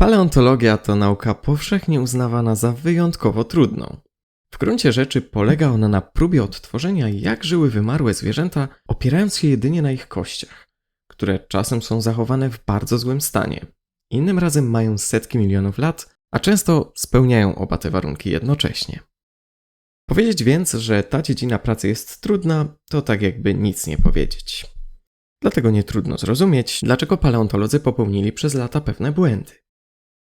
Paleontologia to nauka powszechnie uznawana za wyjątkowo trudną. W gruncie rzeczy polega ona na próbie odtworzenia, jak żyły wymarłe zwierzęta, opierając się jedynie na ich kościach, które czasem są zachowane w bardzo złym stanie, innym razem mają setki milionów lat, a często spełniają oba te warunki jednocześnie. Powiedzieć więc, że ta dziedzina pracy jest trudna, to tak jakby nic nie powiedzieć. Dlatego nie trudno zrozumieć, dlaczego paleontolodzy popełnili przez lata pewne błędy.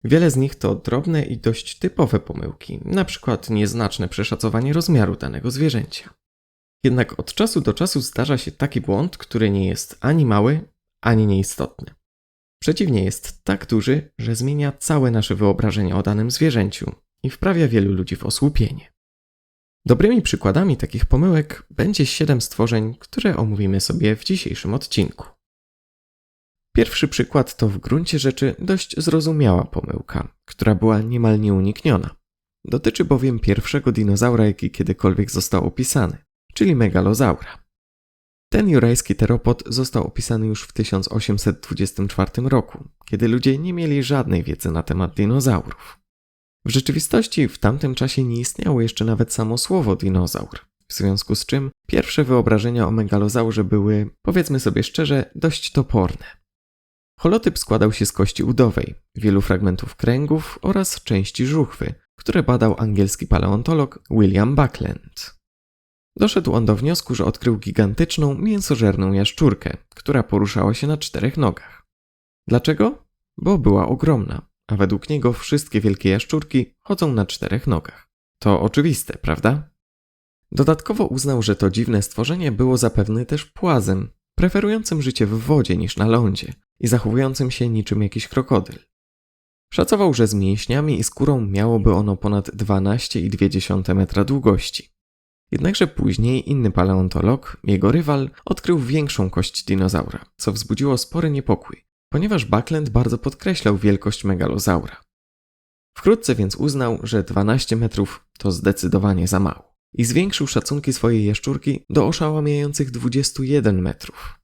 Wiele z nich to drobne i dość typowe pomyłki, np. nieznaczne przeszacowanie rozmiaru danego zwierzęcia. Jednak od czasu do czasu zdarza się taki błąd, który nie jest ani mały, ani nieistotny. Przeciwnie, jest tak duży, że zmienia całe nasze wyobrażenie o danym zwierzęciu i wprawia wielu ludzi w osłupienie. Dobrymi przykładami takich pomyłek będzie siedem stworzeń, które omówimy sobie w dzisiejszym odcinku. Pierwszy przykład to w gruncie rzeczy dość zrozumiała pomyłka, która była niemal nieunikniona. Dotyczy bowiem pierwszego dinozaura, jaki kiedykolwiek został opisany, czyli megalozaura. Ten jurajski teropod został opisany już w 1824 roku, kiedy ludzie nie mieli żadnej wiedzy na temat dinozaurów. W rzeczywistości w tamtym czasie nie istniało jeszcze nawet samo słowo dinozaur, w związku z czym pierwsze wyobrażenia o megalozaurze były, powiedzmy sobie szczerze, dość toporne. Holotyp składał się z kości udowej, wielu fragmentów kręgów oraz części żuchwy, które badał angielski paleontolog William Buckland. Doszedł on do wniosku, że odkrył gigantyczną, mięsożerną jaszczurkę, która poruszała się na czterech nogach. Dlaczego? Bo była ogromna, a według niego wszystkie wielkie jaszczurki chodzą na czterech nogach. To oczywiste, prawda? Dodatkowo uznał, że to dziwne stworzenie było zapewne też płazem, preferującym życie w wodzie niż na lądzie i zachowującym się niczym jakiś krokodyl. Szacował, że z mięśniami i skórą miałoby ono ponad 12,2 metra długości. Jednakże później inny paleontolog, jego rywal, odkrył większą kość dinozaura, co wzbudziło spory niepokój, ponieważ Buckland bardzo podkreślał wielkość megalozaura. Wkrótce więc uznał, że 12 metrów to zdecydowanie za mało i zwiększył szacunki swojej jaszczurki do oszałamiających 21 metrów.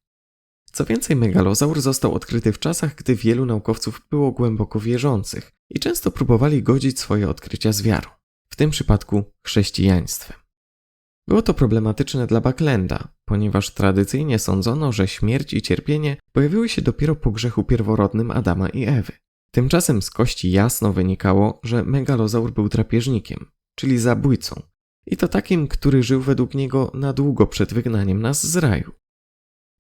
Co więcej, megalozaur został odkryty w czasach, gdy wielu naukowców było głęboko wierzących i często próbowali godzić swoje odkrycia z wiarą, w tym przypadku chrześcijaństwem. Było to problematyczne dla Bucklanda, ponieważ tradycyjnie sądzono, że śmierć i cierpienie pojawiły się dopiero po grzechu pierworodnym Adama i Ewy. Tymczasem z kości jasno wynikało, że megalozaur był drapieżnikiem, czyli zabójcą, i to takim, który żył według niego na długo przed wygnaniem nas z raju.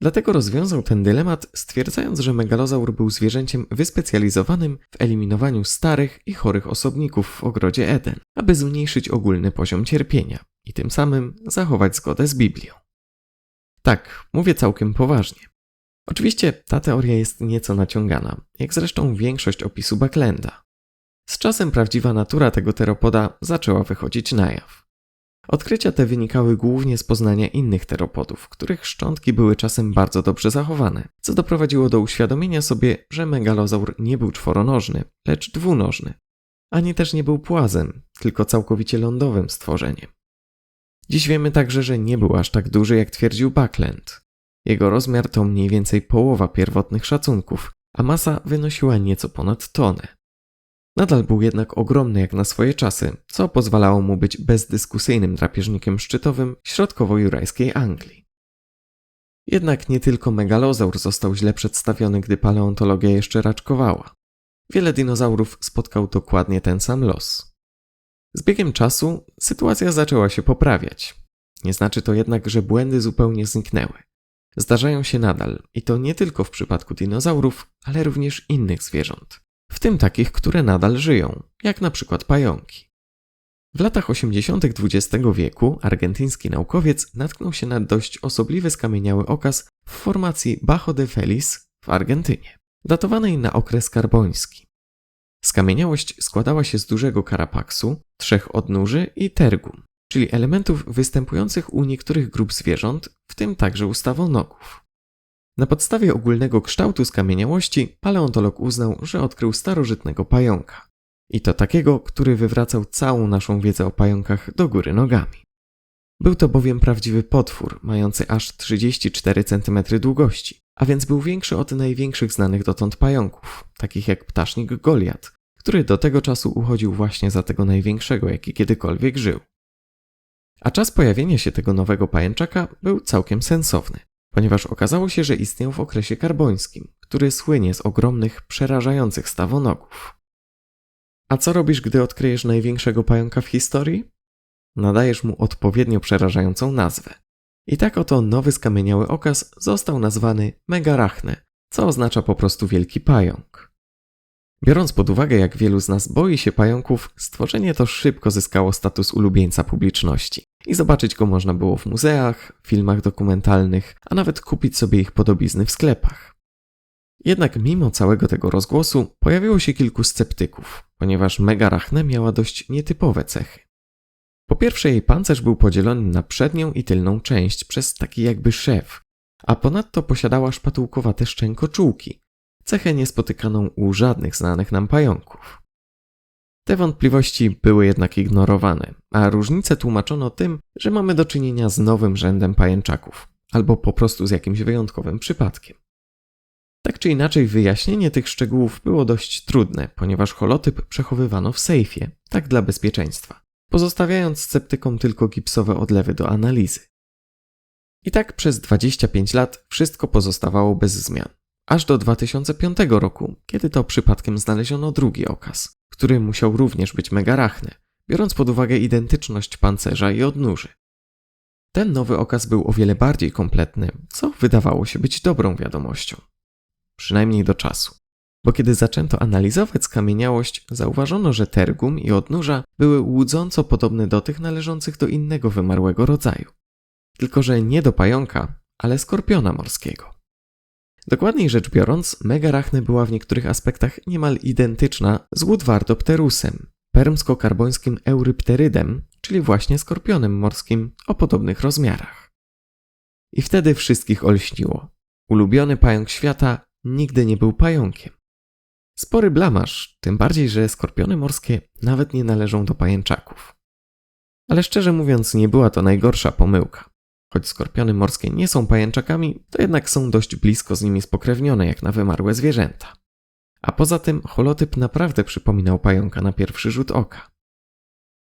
Dlatego rozwiązał ten dylemat, stwierdzając, że megalozaur był zwierzęciem wyspecjalizowanym w eliminowaniu starych i chorych osobników w ogrodzie Eden, aby zmniejszyć ogólny poziom cierpienia i tym samym zachować zgodę z Biblią. Tak, mówię całkiem poważnie. Oczywiście ta teoria jest nieco naciągana, jak zresztą większość opisu Backlanda. Z czasem prawdziwa natura tego teropoda zaczęła wychodzić na jaw. Odkrycia te wynikały głównie z poznania innych teropodów, których szczątki były czasem bardzo dobrze zachowane, co doprowadziło do uświadomienia sobie, że megalozaur nie był czworonożny, lecz dwunożny, ani też nie był płazem, tylko całkowicie lądowym stworzeniem. Dziś wiemy także, że nie był aż tak duży, jak twierdził Buckland. Jego rozmiar to mniej więcej połowa pierwotnych szacunków, a masa wynosiła nieco ponad tonę. Nadal był jednak ogromny jak na swoje czasy, co pozwalało mu być bezdyskusyjnym drapieżnikiem szczytowym środkowo-jurajskiej Anglii. Jednak nie tylko megalozaur został źle przedstawiony, gdy paleontologia jeszcze raczkowała. Wiele dinozaurów spotkał dokładnie ten sam los. Z biegiem czasu sytuacja zaczęła się poprawiać. Nie znaczy to jednak, że błędy zupełnie zniknęły. Zdarzają się nadal i to nie tylko w przypadku dinozaurów, ale również innych zwierząt, w tym takich, które nadal żyją, jak na przykład pająki. W latach 80. XX wieku argentyński naukowiec natknął się na dość osobliwy skamieniały okaz w formacji Bajo de Feliz w Argentynie, datowanej na okres karboński. Skamieniałość składała się z dużego karapaksu, trzech odnóży i tergum, czyli elementów występujących u niektórych grup zwierząt, w tym także u stawonogów. Na podstawie ogólnego kształtu skamieniałości paleontolog uznał, że odkrył starożytnego pająka. I to takiego, który wywracał całą naszą wiedzę o pająkach do góry nogami. Był to bowiem prawdziwy potwór, mający aż 34 cm długości, a więc był większy od największych znanych dotąd pająków, takich jak ptasznik Goliat, który do tego czasu uchodził właśnie za tego największego, jaki kiedykolwiek żył. A czas pojawienia się tego nowego pajęczaka był całkiem sensowny, ponieważ okazało się, że istniał w okresie karbońskim, który słynie z ogromnych, przerażających stawonogów. A co robisz, gdy odkryjesz największego pająka w historii? Nadajesz mu odpowiednio przerażającą nazwę. I tak oto nowy skamieniały okaz został nazwany Megarachne, co oznacza po prostu wielki pająk. Biorąc pod uwagę, jak wielu z nas boi się pająków, stworzenie to szybko zyskało status ulubieńca publiczności. I zobaczyć go można było w muzeach, filmach dokumentalnych, a nawet kupić sobie ich podobizny w sklepach. Jednak mimo całego tego rozgłosu pojawiło się kilku sceptyków, ponieważ Megarachne miała dość nietypowe cechy. Po pierwsze, jej pancerz był podzielony na przednią i tylną część przez taki jakby szef, a ponadto posiadała szpatułkowate szczękoczułki, cechę niespotykaną u żadnych znanych nam pająków. Te wątpliwości były jednak ignorowane, a różnice tłumaczono tym, że mamy do czynienia z nowym rzędem pajęczaków, albo po prostu z jakimś wyjątkowym przypadkiem. Tak czy inaczej, wyjaśnienie tych szczegółów było dość trudne, ponieważ holotyp przechowywano w sejfie, tak dla bezpieczeństwa, pozostawiając sceptykom tylko gipsowe odlewy do analizy. I tak przez 25 lat wszystko pozostawało bez zmian aż do 2005 roku, kiedy to przypadkiem znaleziono drugi okaz, który musiał również być megarachny, biorąc pod uwagę identyczność pancerza i odnóży. Ten nowy okaz był o wiele bardziej kompletny, co wydawało się być dobrą wiadomością. Przynajmniej do czasu. Bo kiedy zaczęto analizować skamieniałość, zauważono, że tergum i odnóża były łudząco podobne do tych należących do innego wymarłego rodzaju. Tylko, że nie do pająka, ale skorpiona morskiego. Dokładniej rzecz biorąc, Megarachne była w niektórych aspektach niemal identyczna z Woodwardopterusem, permsko-karbońskim eurypterydem, czyli właśnie skorpionem morskim o podobnych rozmiarach. I wtedy wszystkich olśniło. Ulubiony pająk świata nigdy nie był pająkiem. Spory blamasz, tym bardziej, że skorpiony morskie nawet nie należą do pajęczaków. Ale szczerze mówiąc, nie była to najgorsza pomyłka. Choć skorpiony morskie nie są pajęczakami, to jednak są dość blisko z nimi spokrewnione jak na wymarłe zwierzęta. A poza tym holotyp naprawdę przypominał pająka na pierwszy rzut oka.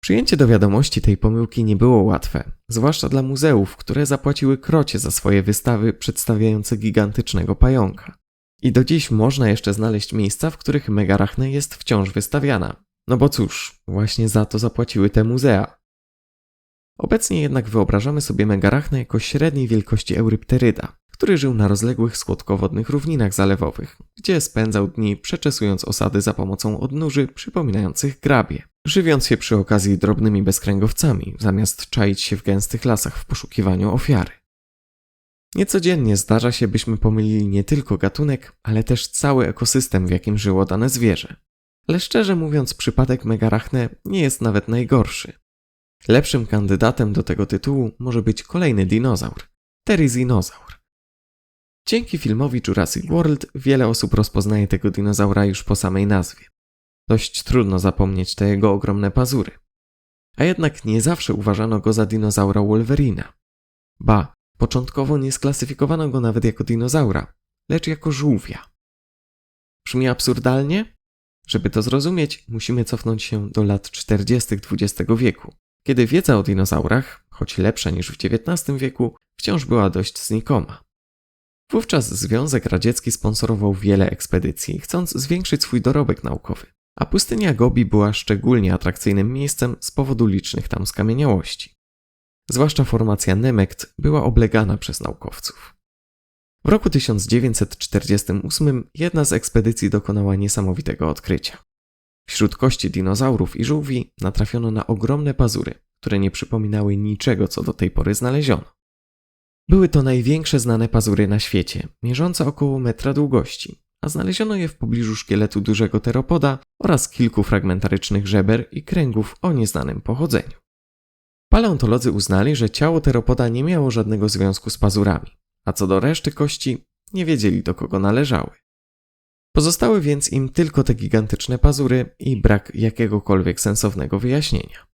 Przyjęcie do wiadomości tej pomyłki nie było łatwe, zwłaszcza dla muzeów, które zapłaciły krocie za swoje wystawy przedstawiające gigantycznego pająka. I do dziś można jeszcze znaleźć miejsca, w których Megarachne jest wciąż wystawiana. No bo cóż, właśnie za to zapłaciły te muzea. Obecnie jednak wyobrażamy sobie Megarachne jako średniej wielkości eurypteryda, który żył na rozległych słodkowodnych równinach zalewowych, gdzie spędzał dni przeczesując osady za pomocą odnóży przypominających grabie, żywiąc się przy okazji drobnymi bezkręgowcami, zamiast czaić się w gęstych lasach w poszukiwaniu ofiary. Niecodziennie zdarza się, byśmy pomylili nie tylko gatunek, ale też cały ekosystem, w jakim żyło dane zwierzę. Ale szczerze mówiąc, przypadek Megarachne nie jest nawet najgorszy. Lepszym kandydatem do tego tytułu może być kolejny dinozaur Teryzinozaur. Dzięki filmowi Jurassic World wiele osób rozpoznaje tego dinozaura już po samej nazwie. Dość trudno zapomnieć te jego ogromne pazury. A jednak nie zawsze uważano go za dinozaura Wolverina. Ba, początkowo nie sklasyfikowano go nawet jako dinozaura, lecz jako żółwia. Brzmi absurdalnie? Żeby to zrozumieć, musimy cofnąć się do lat 40. XX wieku, kiedy wiedza o dinozaurach, choć lepsza niż w XIX wieku, wciąż była dość znikoma. Wówczas Związek Radziecki sponsorował wiele ekspedycji, chcąc zwiększyć swój dorobek naukowy, a pustynia Gobi była szczególnie atrakcyjnym miejscem z powodu licznych tam skamieniałości. Zwłaszcza formacja Nemekt była oblegana przez naukowców. W roku 1948 jedna z ekspedycji dokonała niesamowitego odkrycia. Wśród kości dinozaurów i żółwi natrafiono na ogromne pazury, które nie przypominały niczego, co do tej pory znaleziono. Były to największe znane pazury na świecie, mierzące około metra długości, a znaleziono je w pobliżu szkieletu dużego teropoda oraz kilku fragmentarycznych żeber i kręgów o nieznanym pochodzeniu. Paleontolodzy uznali, że ciało teropoda nie miało żadnego związku z pazurami, a co do reszty kości, nie wiedzieli do kogo należały. Pozostały więc im tylko te gigantyczne pazury i brak jakiegokolwiek sensownego wyjaśnienia.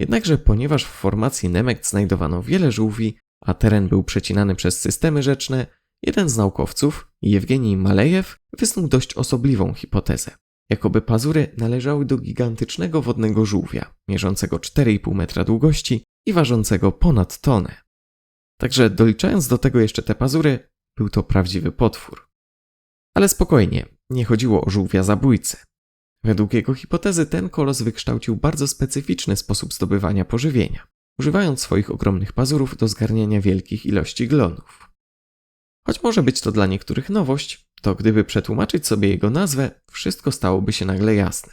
Jednakże ponieważ w formacji Nemekt znajdowano wiele żółwi, a teren był przecinany przez systemy rzeczne, jeden z naukowców, Jewgenij Malejew, wysnuł dość osobliwą hipotezę. Jakoby pazury należały do gigantycznego wodnego żółwia, mierzącego 4,5 metra długości i ważącego ponad tonę. Także doliczając do tego jeszcze te pazury, był to prawdziwy potwór. Ale spokojnie, nie chodziło o żółwia zabójcę. Według jego hipotezy ten kolos wykształcił bardzo specyficzny sposób zdobywania pożywienia, używając swoich ogromnych pazurów do zgarniania wielkich ilości glonów. Choć może być to dla niektórych nowość, to gdyby przetłumaczyć sobie jego nazwę, wszystko stałoby się nagle jasne.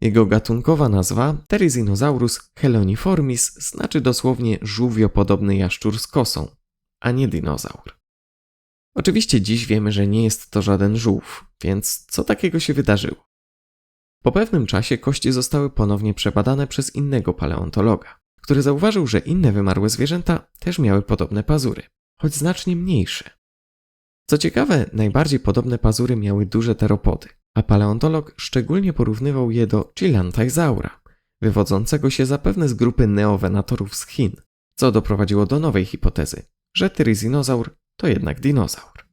Jego gatunkowa nazwa Therizinosaurus heloniformis znaczy dosłownie żółwiopodobny jaszczur z kosą, a nie dinozaur. Oczywiście dziś wiemy, że nie jest to żaden żółw, więc co takiego się wydarzyło? Po pewnym czasie kości zostały ponownie przebadane przez innego paleontologa, który zauważył, że inne wymarłe zwierzęta też miały podobne pazury, choć znacznie mniejsze. Co ciekawe, najbardziej podobne pazury miały duże teropody, a paleontolog szczególnie porównywał je do Chilanthaisaura, wywodzącego się zapewne z grupy neowenatorów z Chin, co doprowadziło do nowej hipotezy, że tyryzinozaur to jednak dinozaur.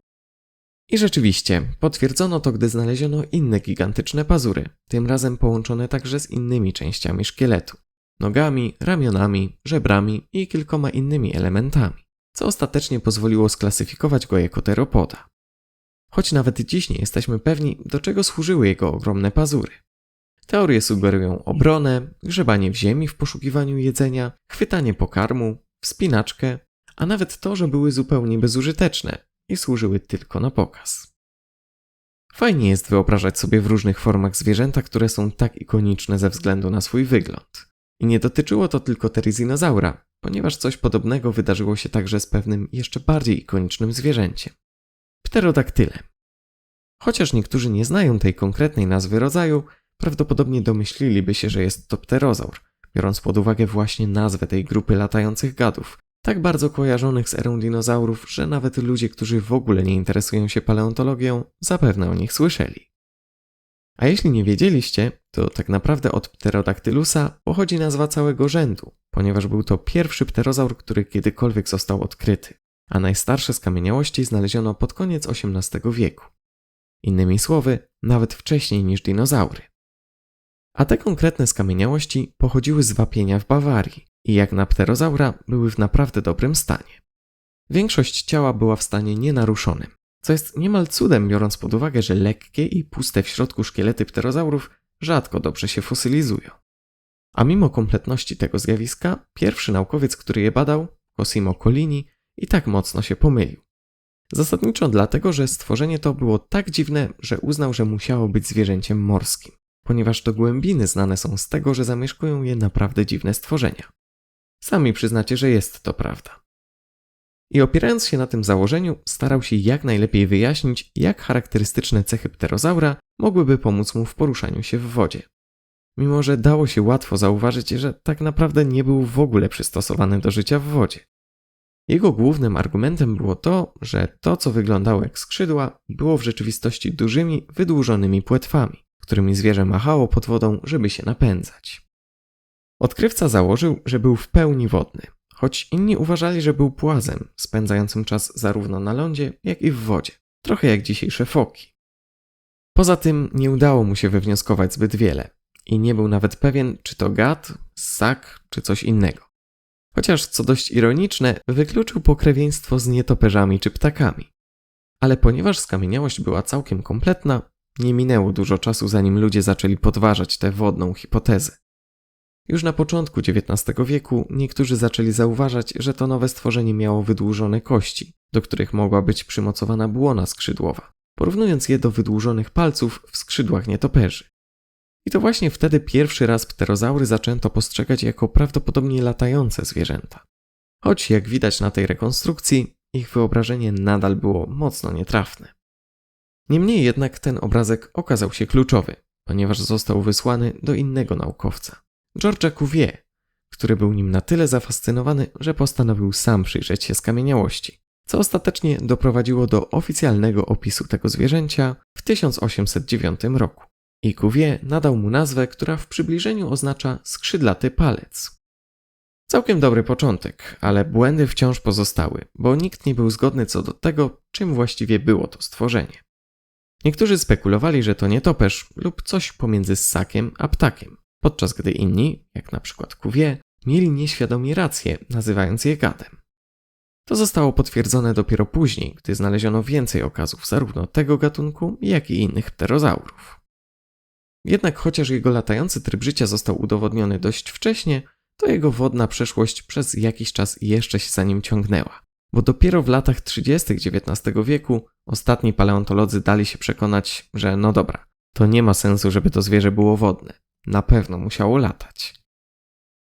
I rzeczywiście, potwierdzono to, gdy znaleziono inne gigantyczne pazury, tym razem połączone także z innymi częściami szkieletu nogami, ramionami, żebrami i kilkoma innymi elementami, co ostatecznie pozwoliło sklasyfikować go jako teropoda. Choć nawet dziś nie jesteśmy pewni, do czego służyły jego ogromne pazury. Teorie sugerują obronę, grzebanie w ziemi w poszukiwaniu jedzenia, chwytanie pokarmu, wspinaczkę, a nawet to, że były zupełnie bezużyteczne i służyły tylko na pokaz. Fajnie jest wyobrażać sobie w różnych formach zwierzęta, które są tak ikoniczne ze względu na swój wygląd. I nie dotyczyło to tylko teryzinozaura, ponieważ coś podobnego wydarzyło się także z pewnym jeszcze bardziej ikonicznym zwierzęciem pterodaktylem. Chociaż niektórzy nie znają tej konkretnej nazwy rodzaju, prawdopodobnie domyśliliby się, że jest to pterozaur, biorąc pod uwagę właśnie nazwę tej grupy latających gadów, tak bardzo kojarzonych z erą dinozaurów, że nawet ludzie, którzy w ogóle nie interesują się paleontologią, zapewne o nich słyszeli. A jeśli nie wiedzieliście, to tak naprawdę od Pterodactylusa pochodzi nazwa całego rzędu, ponieważ był to pierwszy pterozaur, który kiedykolwiek został odkryty, a najstarsze skamieniałości znaleziono pod koniec XVIII wieku. Innymi słowy, nawet wcześniej niż dinozaury. A te konkretne skamieniałości pochodziły z wapienia w Bawarii i jak na pterozaura były w naprawdę dobrym stanie. Większość ciała była w stanie nienaruszonym, co jest niemal cudem, biorąc pod uwagę, że lekkie i puste w środku szkielety pterozaurów rzadko dobrze się fosylizują. A mimo kompletności tego zjawiska, pierwszy naukowiec, który je badał, Cosimo Collini, i tak mocno się pomylił. Zasadniczo dlatego, że stworzenie to było tak dziwne, że uznał, że musiało być zwierzęciem morskim, ponieważ to głębiny znane są z tego, że zamieszkują je naprawdę dziwne stworzenia. Sami przyznacie, że jest to prawda. I opierając się na tym założeniu, starał się jak najlepiej wyjaśnić, jak charakterystyczne cechy pterozaura mogłyby pomóc mu w poruszaniu się w wodzie. Mimo, że dało się łatwo zauważyć, że tak naprawdę nie był w ogóle przystosowany do życia w wodzie. Jego głównym argumentem było to, że to, co wyglądało jak skrzydła, było w rzeczywistości dużymi, wydłużonymi płetwami, którymi zwierzę machało pod wodą, żeby się napędzać. Odkrywca założył, że był w pełni wodny, choć inni uważali, że był płazem, spędzającym czas zarówno na lądzie, jak i w wodzie, trochę jak dzisiejsze foki. Poza tym nie udało mu się wywnioskować zbyt wiele i nie był nawet pewien, czy to gad, ssak, czy coś innego. Chociaż, co dość ironiczne, wykluczył pokrewieństwo z nietoperzami czy ptakami. Ale ponieważ skamieniałość była całkiem kompletna, nie minęło dużo czasu, zanim ludzie zaczęli podważać tę wodną hipotezę. Już na początku XIX wieku niektórzy zaczęli zauważać, że to nowe stworzenie miało wydłużone kości, do których mogła być przymocowana błona skrzydłowa, porównując je do wydłużonych palców w skrzydłach nietoperzy. I to właśnie wtedy pierwszy raz pterozaury zaczęto postrzegać jako prawdopodobnie latające zwierzęta. Choć jak widać na tej rekonstrukcji, ich wyobrażenie nadal było mocno nietrafne. Niemniej jednak ten obrazek okazał się kluczowy, ponieważ został wysłany do innego naukowca, Georgesa Cuvier, który był nim na tyle zafascynowany, że postanowił sam przyjrzeć się skamieniałości, co ostatecznie doprowadziło do oficjalnego opisu tego zwierzęcia w 1809 roku i Cuvier nadał mu nazwę, która w przybliżeniu oznacza skrzydlaty palec. Całkiem dobry początek, ale błędy wciąż pozostały, bo nikt nie był zgodny co do tego, czym właściwie było to stworzenie. Niektórzy spekulowali, że to nietoperz lub coś pomiędzy ssakiem a ptakiem, podczas gdy inni, jak na przykład Cuvier, mieli nieświadomie rację, nazywając je gadem. To zostało potwierdzone dopiero później, gdy znaleziono więcej okazów zarówno tego gatunku, jak i innych pterozaurów. Jednak chociaż jego latający tryb życia został udowodniony dość wcześnie, to jego wodna przeszłość przez jakiś czas jeszcze się za nim ciągnęła. Bo dopiero w latach 30. XIX wieku ostatni paleontolodzy dali się przekonać, że no dobra, to nie ma sensu, żeby to zwierzę było wodne. Na pewno musiało latać.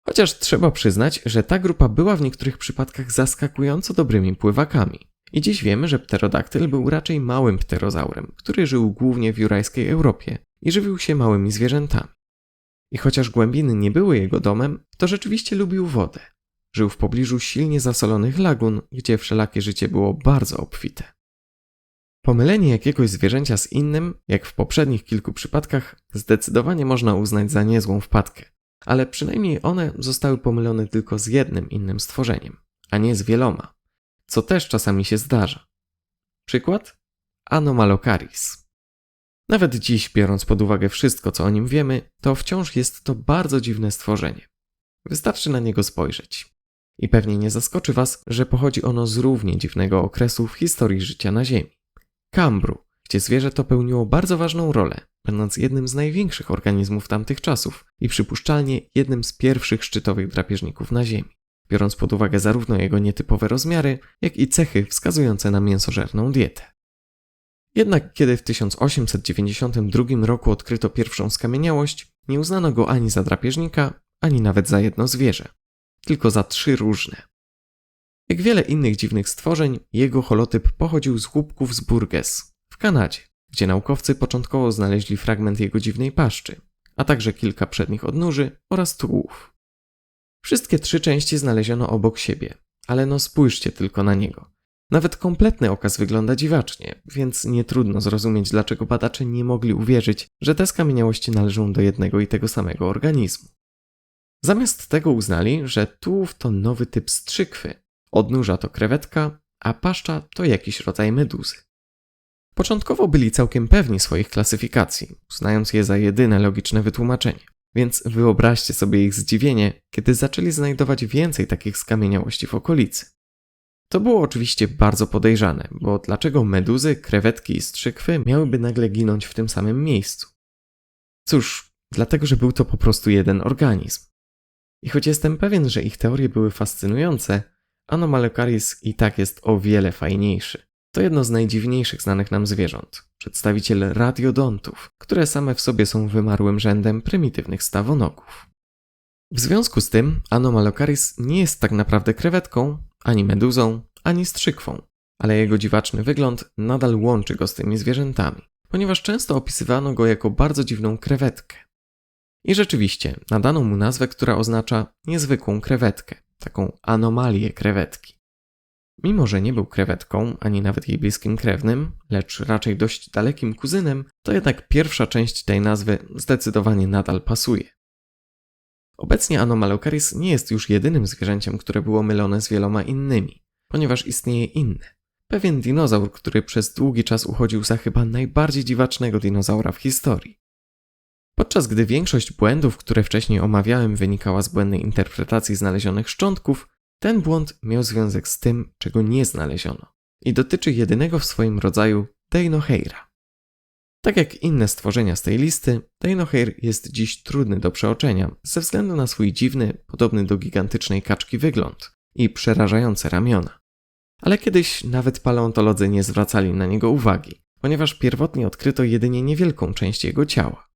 Chociaż trzeba przyznać, że ta grupa była w niektórych przypadkach zaskakująco dobrymi pływakami. I dziś wiemy, że pterodaktyl był raczej małym pterozaurem, który żył głównie w jurajskiej Europie i żywił się małymi zwierzętami. I chociaż głębiny nie były jego domem, to rzeczywiście lubił wodę. Żył w pobliżu silnie zasolonych lagun, gdzie wszelakie życie było bardzo obfite. Pomylenie jakiegoś zwierzęcia z innym, jak w poprzednich kilku przypadkach, zdecydowanie można uznać za niezłą wpadkę, ale przynajmniej one zostały pomylone tylko z jednym innym stworzeniem, a nie z wieloma, co też czasami się zdarza. Przykład? Anomalocaris. Nawet dziś, biorąc pod uwagę wszystko, co o nim wiemy, to wciąż jest to bardzo dziwne stworzenie. Wystarczy na niego spojrzeć. I pewnie nie zaskoczy Was, że pochodzi ono z równie dziwnego okresu w historii życia na Ziemi. Kambru, gdzie zwierzę to pełniło bardzo ważną rolę, będąc jednym z największych organizmów tamtych czasów i przypuszczalnie jednym z pierwszych szczytowych drapieżników na Ziemi, biorąc pod uwagę zarówno jego nietypowe rozmiary, jak i cechy wskazujące na mięsożerną dietę. Jednak kiedy w 1892 roku odkryto pierwszą skamieniałość, nie uznano go ani za drapieżnika, ani nawet za jedno zwierzę, tylko za trzy różne. Jak wiele innych dziwnych stworzeń, jego holotyp pochodził z łupków z Burgess w Kanadzie, gdzie naukowcy początkowo znaleźli fragment jego dziwnej paszczy, a także kilka przednich odnóży oraz tułów. Wszystkie trzy części znaleziono obok siebie, ale no spójrzcie tylko na niego. Nawet kompletny okaz wygląda dziwacznie, więc nie trudno zrozumieć, dlaczego badacze nie mogli uwierzyć, że te skamieniałości należą do jednego i tego samego organizmu. Zamiast tego uznali, że tułów to nowy typ strzykwy, odnóża to krewetka, a paszcza to jakiś rodzaj meduzy. Początkowo byli całkiem pewni swoich klasyfikacji, uznając je za jedyne logiczne wytłumaczenie. Więc wyobraźcie sobie ich zdziwienie, kiedy zaczęli znajdować więcej takich skamieniałości w okolicy. To było oczywiście bardzo podejrzane, bo dlaczego meduzy, krewetki i strzykwy miałyby nagle ginąć w tym samym miejscu? Cóż, dlatego, że był to po prostu jeden organizm. I choć jestem pewien, że ich teorie były fascynujące, Anomalocaris i tak jest o wiele fajniejszy. To jedno z najdziwniejszych znanych nam zwierząt, przedstawiciel radiodontów, które same w sobie są wymarłym rzędem prymitywnych stawonogów. W związku z tym Anomalocaris nie jest tak naprawdę krewetką, ani meduzą, ani strzykwą, ale jego dziwaczny wygląd nadal łączy go z tymi zwierzętami, ponieważ często opisywano go jako bardzo dziwną krewetkę. I rzeczywiście nadano mu nazwę, która oznacza niezwykłą krewetkę, taką anomalię krewetki. Mimo, że nie był krewetką, ani nawet jej bliskim krewnym, lecz raczej dość dalekim kuzynem, to jednak pierwsza część tej nazwy zdecydowanie nadal pasuje. Obecnie Anomalocaris nie jest już jedynym zwierzęciem, które było mylone z wieloma innymi, ponieważ istnieje inne. Pewien dinozaur, który przez długi czas uchodził za chyba najbardziej dziwacznego dinozaura w historii. Podczas gdy większość błędów, które wcześniej omawiałem, wynikała z błędnej interpretacji znalezionych szczątków, ten błąd miał związek z tym, czego nie znaleziono i dotyczy jedynego w swoim rodzaju Deinocheira. Tak jak inne stworzenia z tej listy, Deinocheir jest dziś trudny do przeoczenia ze względu na swój dziwny, podobny do gigantycznej kaczki wygląd i przerażające ramiona. Ale kiedyś nawet paleontolodzy nie zwracali na niego uwagi, ponieważ pierwotnie odkryto jedynie niewielką część jego ciała.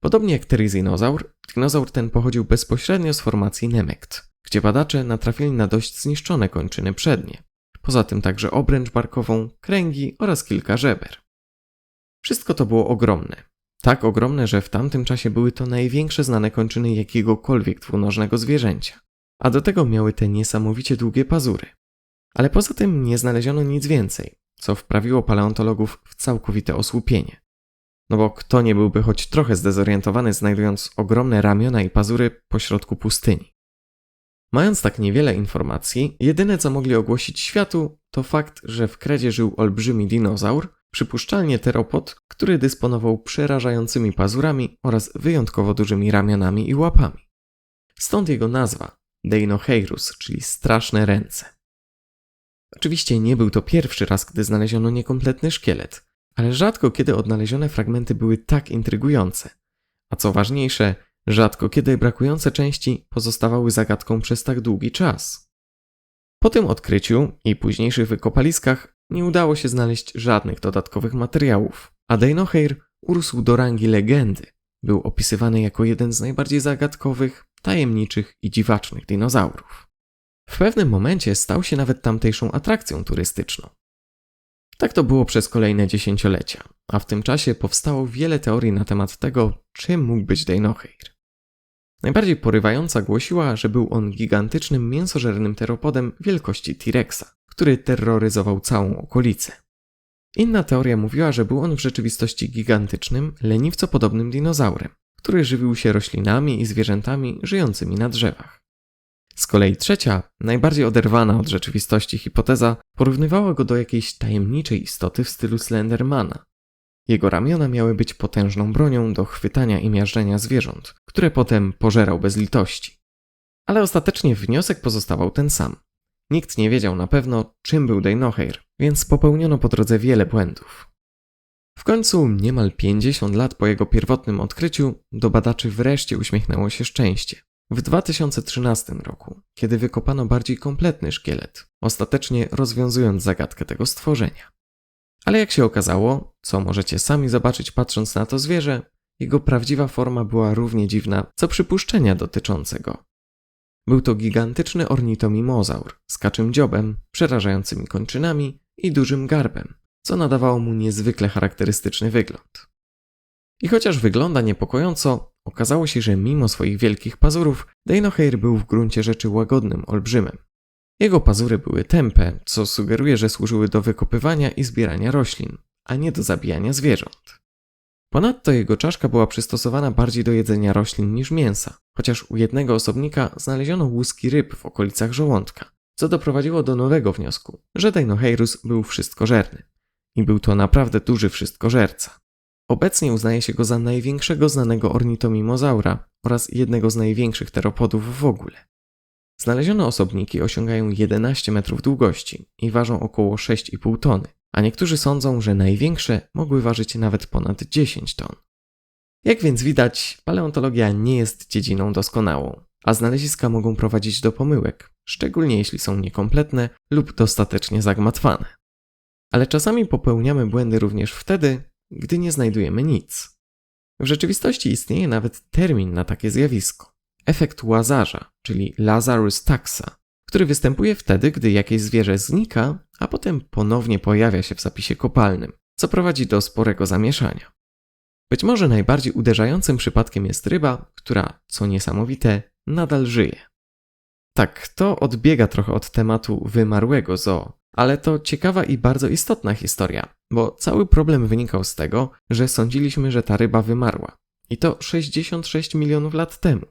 Podobnie jak teryzinozaur, dinozaur ten pochodził bezpośrednio z formacji Nemect, gdzie badacze natrafili na dość zniszczone kończyny przednie. Poza tym także obręcz barkową, kręgi oraz kilka żeber. Wszystko to było ogromne. Tak ogromne, że w tamtym czasie były to największe znane kończyny jakiegokolwiek dwunożnego zwierzęcia. A do tego miały te niesamowicie długie pazury. Ale poza tym nie znaleziono nic więcej, co wprawiło paleontologów w całkowite osłupienie. No bo kto nie byłby choć trochę zdezorientowany, znajdując ogromne ramiona i pazury pośrodku pustyni? Mając tak niewiele informacji, jedyne co mogli ogłosić światu to fakt, że w kredzie żył olbrzymi dinozaur, przypuszczalnie teropod, który dysponował przerażającymi pazurami oraz wyjątkowo dużymi ramionami i łapami. Stąd jego nazwa Deinocheirus, czyli straszne ręce. Oczywiście nie był to pierwszy raz, gdy znaleziono niekompletny szkielet, ale rzadko kiedy odnalezione fragmenty były tak intrygujące. A co ważniejsze, rzadko kiedy brakujące części pozostawały zagadką przez tak długi czas. Po tym odkryciu i późniejszych wykopaliskach nie udało się znaleźć żadnych dodatkowych materiałów, a Deinocheir urósł do rangi legendy. Był opisywany jako jeden z najbardziej zagadkowych, tajemniczych i dziwacznych dinozaurów. W pewnym momencie stał się nawet tamtejszą atrakcją turystyczną. Tak to było przez kolejne dziesięciolecia, a w tym czasie powstało wiele teorii na temat tego, czym mógł być Deinocheir. Najbardziej porywająca głosiła, że był on gigantycznym mięsożernym teropodem wielkości T-Rexa, który terroryzował całą okolicę. Inna teoria mówiła, że był on w rzeczywistości gigantycznym, leniwco podobnym dinozaurem, który żywił się roślinami i zwierzętami żyjącymi na drzewach. Z kolei trzecia, najbardziej oderwana od rzeczywistości hipoteza porównywała go do jakiejś tajemniczej istoty w stylu Slendermana. Jego ramiona miały być potężną bronią do chwytania i miażdżenia zwierząt, które potem pożerał bez litości. Ale ostatecznie wniosek pozostawał ten sam. Nikt nie wiedział na pewno, czym był Deinocheir, więc popełniono po drodze wiele błędów. W końcu, niemal 50 lat po jego pierwotnym odkryciu, do badaczy wreszcie uśmiechnęło się szczęście. W 2013 roku, kiedy wykopano bardziej kompletny szkielet, ostatecznie rozwiązując zagadkę tego stworzenia. Ale jak się okazało, co możecie sami zobaczyć patrząc na to zwierzę, jego prawdziwa forma była równie dziwna, co przypuszczenia dotyczące go. Był to gigantyczny ornitomimozaur z kaczym dziobem, przerażającymi kończynami i dużym garbem, co nadawało mu niezwykle charakterystyczny wygląd. I chociaż wygląda niepokojąco, okazało się, że mimo swoich wielkich pazurów, Deinocheir był w gruncie rzeczy łagodnym olbrzymem. Jego pazury były tępe, co sugeruje, że służyły do wykopywania i zbierania roślin, a nie do zabijania zwierząt. Ponadto jego czaszka była przystosowana bardziej do jedzenia roślin niż mięsa, chociaż u jednego osobnika znaleziono łuski ryb w okolicach żołądka, co doprowadziło do nowego wniosku, że Deinocheirus był wszystkożerny. I był to naprawdę duży wszystkożerca. Obecnie uznaje się go za największego znanego ornitomimozaura oraz jednego z największych teropodów w ogóle. Znalezione osobniki osiągają 11 metrów długości i ważą około 6,5 tony, a niektórzy sądzą, że największe mogły ważyć nawet ponad 10 ton. Jak więc widać, paleontologia nie jest dziedziną doskonałą, a znaleziska mogą prowadzić do pomyłek, szczególnie jeśli są niekompletne lub dostatecznie zagmatwane. Ale czasami popełniamy błędy również wtedy, gdy nie znajdujemy nic. W rzeczywistości istnieje nawet termin na takie zjawisko efekt łazarza, czyli Lazarus taxa, który występuje wtedy, gdy jakieś zwierzę znika, a potem ponownie pojawia się w zapisie kopalnym, co prowadzi do sporego zamieszania. Być może najbardziej uderzającym przypadkiem jest ryba, która, co niesamowite, nadal żyje. Tak, to odbiega trochę od tematu wymarłego zoo, ale to ciekawa i bardzo istotna historia, bo cały problem wynikał z tego, że sądziliśmy, że ta ryba wymarła. I to 66 milionów lat temu.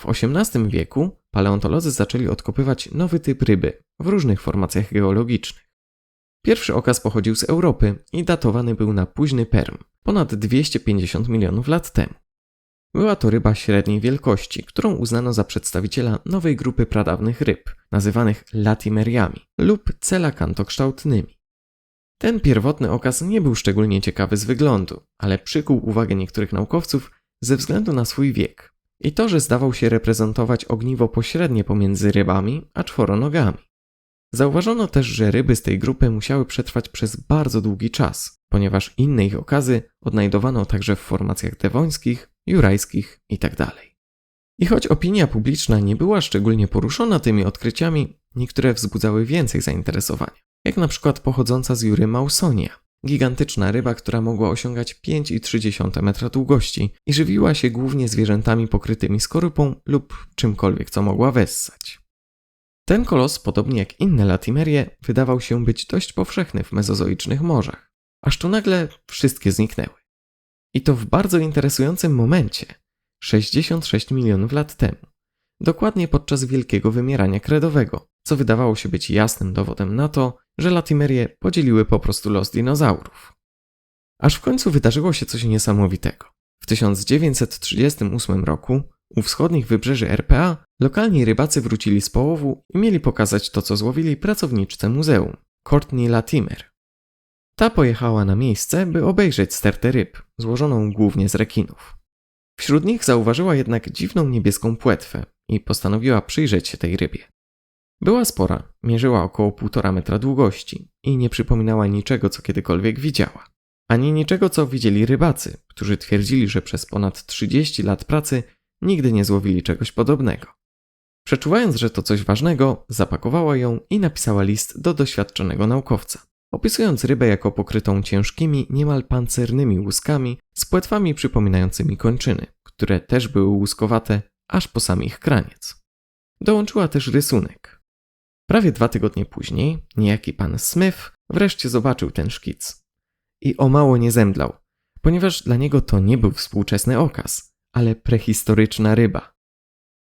W XVIII wieku paleontolodzy zaczęli odkopywać nowy typ ryby w różnych formacjach geologicznych. Pierwszy okaz pochodził z Europy i datowany był na późny Perm, ponad 250 milionów lat temu. Była to ryba średniej wielkości, którą uznano za przedstawiciela nowej grupy pradawnych ryb, nazywanych latimeriami lub celakantokształtnymi. Ten pierwotny okaz nie był szczególnie ciekawy z wyglądu, ale przykuł uwagę niektórych naukowców ze względu na swój wiek i to, że zdawał się reprezentować ogniwo pośrednie pomiędzy rybami a czworonogami. Zauważono też, że ryby z tej grupy musiały przetrwać przez bardzo długi czas, ponieważ inne ich okazy odnajdowano także w formacjach dewońskich, jurajskich itd. Tak I choć opinia publiczna nie była szczególnie poruszona tymi odkryciami, niektóre wzbudzały więcej zainteresowania, jak na przykład pochodząca z Jury Mausonia, Gigantyczna ryba, która mogła osiągać 5,3 metra długości i żywiła się głównie zwierzętami pokrytymi skorupą lub czymkolwiek, co mogła wessać. Ten kolos, podobnie jak inne latimerie, wydawał się być dość powszechny w mezozoicznych morzach, aż tu nagle wszystkie zniknęły. I to w bardzo interesującym momencie 66 milionów lat temu, dokładnie podczas wielkiego wymierania kredowego, co wydawało się być jasnym dowodem na to, że latimerie podzieliły po prostu los dinozaurów. Aż w końcu wydarzyło się coś niesamowitego. W 1938 roku u wschodnich wybrzeży RPA lokalni rybacy wrócili z połowu i mieli pokazać to, co złowili pracowniczce muzeum, Courtney Latimer. Ta pojechała na miejsce, by obejrzeć stertę ryb, złożoną głównie z rekinów. Wśród nich zauważyła jednak dziwną niebieską płetwę i postanowiła przyjrzeć się tej rybie. Była spora, mierzyła około 1,5 metra długości i nie przypominała niczego, co kiedykolwiek widziała. Ani niczego, co widzieli rybacy, którzy twierdzili, że przez ponad 30 lat pracy nigdy nie złowili czegoś podobnego. Przeczuwając, że to coś ważnego, zapakowała ją i napisała list do doświadczonego naukowca, opisując rybę jako pokrytą ciężkimi, niemal pancernymi łuskami z płetwami przypominającymi kończyny, które też były łuskowate aż po sam ich kraniec. Dołączyła też rysunek. Prawie dwa tygodnie później niejaki pan Smith wreszcie zobaczył ten szkic. I o mało nie zemdlał, ponieważ dla niego to nie był współczesny okaz, ale prehistoryczna ryba.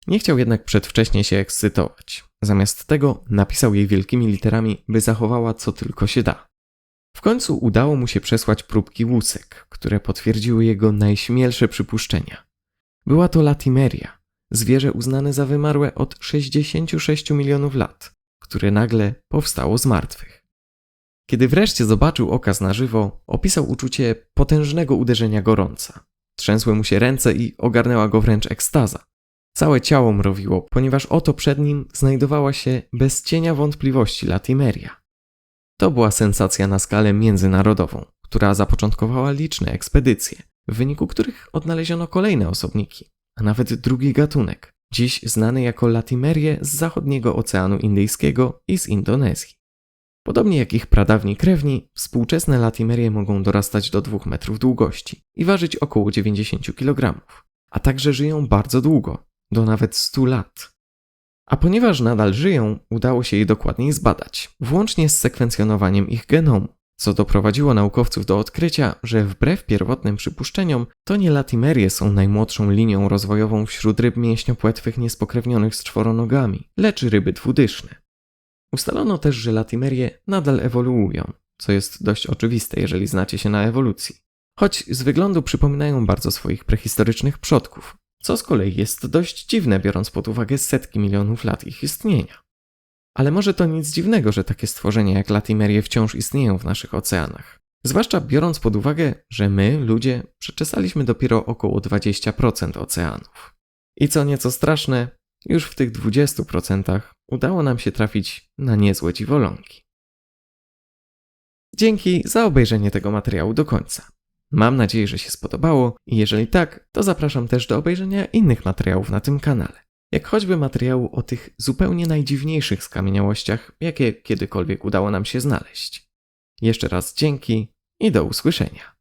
Nie chciał jednak przedwcześnie się ekscytować. Zamiast tego napisał jej wielkimi literami, by zachowała co tylko się da. W końcu udało mu się przesłać próbki łusek, które potwierdziły jego najśmielsze przypuszczenia. Była to Latimeria, zwierzę uznane za wymarłe od 66 milionów lat, które nagle powstało z martwych. Kiedy wreszcie zobaczył okaz na żywo, opisał uczucie potężnego uderzenia gorąca. Trzęsły mu się ręce i ogarnęła go wręcz ekstaza. Całe ciało mrowiło, ponieważ oto przed nim znajdowała się bez cienia wątpliwości Latimeria. To była sensacja na skalę międzynarodową, która zapoczątkowała liczne ekspedycje, w wyniku których odnaleziono kolejne osobniki, a nawet drugi gatunek, dziś znany jako Latimerie z zachodniego Oceanu Indyjskiego i z Indonezji. Podobnie jak ich pradawni krewni, współczesne latimerie mogą dorastać do 2 metrów długości i ważyć około 90 kg, a także żyją bardzo długo, do nawet 100 lat. A ponieważ nadal żyją, udało się je dokładniej zbadać, włącznie z sekwencjonowaniem ich genomu, co doprowadziło naukowców do odkrycia, że wbrew pierwotnym przypuszczeniom, to nie latimerie są najmłodszą linią rozwojową wśród ryb mięśniopłetwych niespokrewnionych z czworonogami, lecz ryby dwudyszne. Ustalono też, że latimerie nadal ewoluują, co jest dość oczywiste, jeżeli znacie się na ewolucji. Choć z wyglądu przypominają bardzo swoich prehistorycznych przodków, co z kolei jest dość dziwne, biorąc pod uwagę setki milionów lat ich istnienia. Ale może to nic dziwnego, że takie stworzenia jak latimerie wciąż istnieją w naszych oceanach. Zwłaszcza biorąc pod uwagę, że my, ludzie, przeczesaliśmy dopiero około 20% oceanów. I co nieco straszne, już w tych 20% udało nam się trafić na niezłe dziwolągi. Dzięki za obejrzenie tego materiału do końca. Mam nadzieję, że się spodobało i jeżeli tak, to zapraszam też do obejrzenia innych materiałów na tym kanale. Jak choćby materiału o tych zupełnie najdziwniejszych skamieniałościach, jakie kiedykolwiek udało nam się znaleźć. Jeszcze raz dzięki i do usłyszenia.